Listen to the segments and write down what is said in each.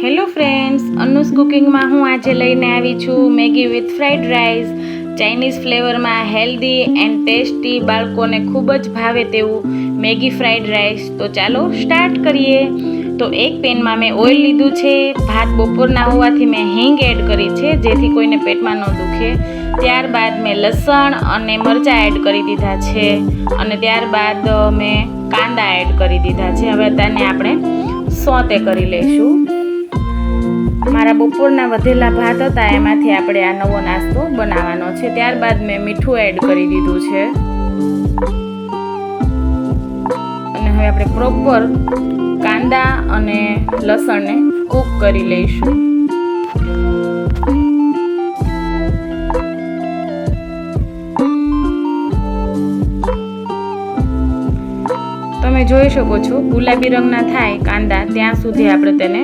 Hello friends અનુસ કુકિંગમાં હું આજે લઈને આવી છું Maggi with fried rice Chinese ફ્લેવરમાં healthy and tasty બાળકોને ખૂબ જ ભાવે તેવું મેગી ફ્રાઈડ રાઈસ તો ચાલો સ્ટાર્ટ કરીએ. તો એક પેનમાં મેં ઓઇલ લીધું છે, ભાત બપોરના હોવાથી મેં હિંગ એડ કરી છે, જેથી કોઈને પેટમાં ન દુખે. ત્યારબાદ મેં લસણ અને મરચાં એડ કરી દીધા છે. અને ત્યારબાદ મેં કાંદા એડ કરી દીધા છે. હવે તેને આપણે સોતે કરી લઈશું. મારા બપોરના વધેલા ભાત હતા, એમાંથી આપણે આ નવો નાસ્તો બનાવવાનો છે. ત્યારબાદ મેં મીઠું એડ કરી દીધું છે. અને હવે આપણે પ્રોપર કાંદા અને લસણને કૂક કરી લઈશું. તમે જોઈ શકો છો, ગુલાબી રંગના થાય કાંદા, ત્યાં સુધી આપણે તેને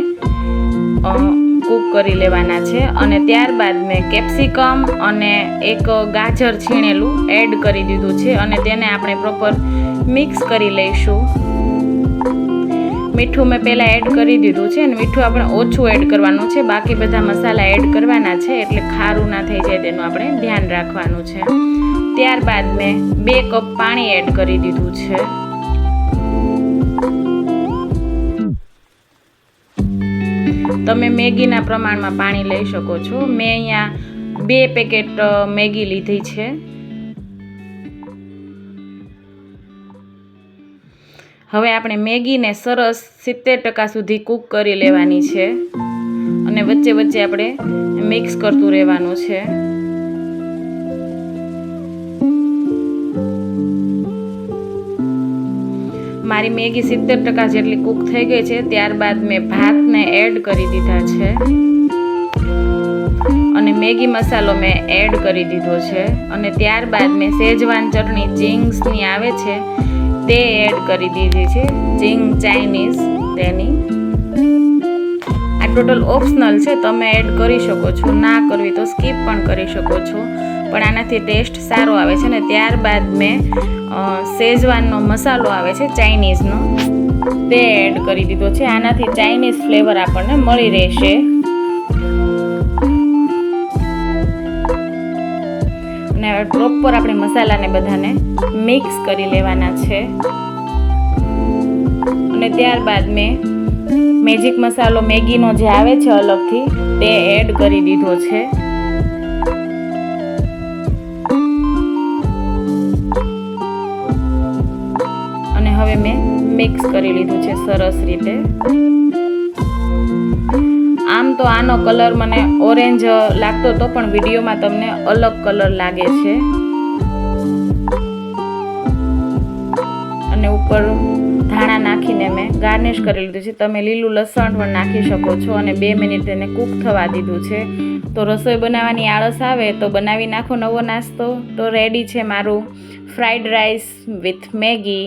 કૂક કરી લેવાના છે અને ત્યારબાદ મેં કેપ્સિકમ અને એક ગાજર છીણેલું એડ કરી દીધું છે અને તેને આપણે પ્રોપર મિક્સ કરી લઈશું. મીઠું મેં પહેલાં એડ કરી દીધું છે અને મીઠું આપણે ઓછું એડ કરવાનું છે. બાકી બધા મસાલા એડ કરવાના છે એટલે ખારું ના થઈ જાય તેનું આપણે ધ્યાન રાખવાનું છે. ત્યારબાદ મેં બે કપ પાણી એડ કરી દીધું છે. તમે મેગીના પ્રમાણમાં પાણી લઈ શકો છો. મેં અહીંયા બે પેકેટ મેગી લીધી છે. હવે આપણે મેગીને સરસ સિત્તેર ટકા સુધી કૂક કરી લેવાની છે. અને વચ્ચે વચ્ચે આપણે મિક્સ કરતું રહેવાનું છે. મારી મેગી સિત્તેર ટકા જેટલી કૂક થઈ ગઈ છે, ત્યારબાદ મેં ભાતને એડ કરી દીધા છે. અને મેગી મસાલો મેં એડ કરી દીધો છે. અને ત્યારબાદ મેં સેજવાન ચટણી ચિંગ્સની આવે છે, તે એડ કરી દીધી છે. ચિંગ ચાઇનીઝ તેની. આ ટોટલ ઓપ્શનલ છે, તમે એડ કરી શકો છો. ના કરવી તો સ્કીપ પણ કરી શકો છો. પણ આનાથી ટેસ્ટ સારો આવે છે ને ત્યારબાદ મેં શેજવાનનો મસાલો આવે છે ચાઇનીઝનો. તે એડ કરી દીધો છે. આનાથી ચાઇનીઝ ફ્લેવર આપણને મળી રહેશે. અને હવે પ્રોપર આપણે મસાલાને બધાને મિક્સ કરી લેવાના છે. અને ત્યારબાદ મેં મેજિક મસાલો મેગીનો જે આવે છે અલગથી, તે એડ કરી દીધો છે. મિક્સ કરી લીધું છે સરસ રીતે. આમ તો આનો કલર મને ઓરેન્જ લાગતો હતો, પણ વિડીયોમાં તમને અલગ કલર લાગે છે. અને ઉપર ધાણા નાખીને મેં ગાર્નિશ કરી લીધું છે. તમે લીલું લસણ પણ નાખી શકો છો અને બે મિનિટ તેને કૂક થવા દીધું છે. તો રસોઈ બનાવવાની આળસ આવે તો બનાવી નાખો નવો નાસ્તો. તો રેડી છે મારું fried rice with Maggi.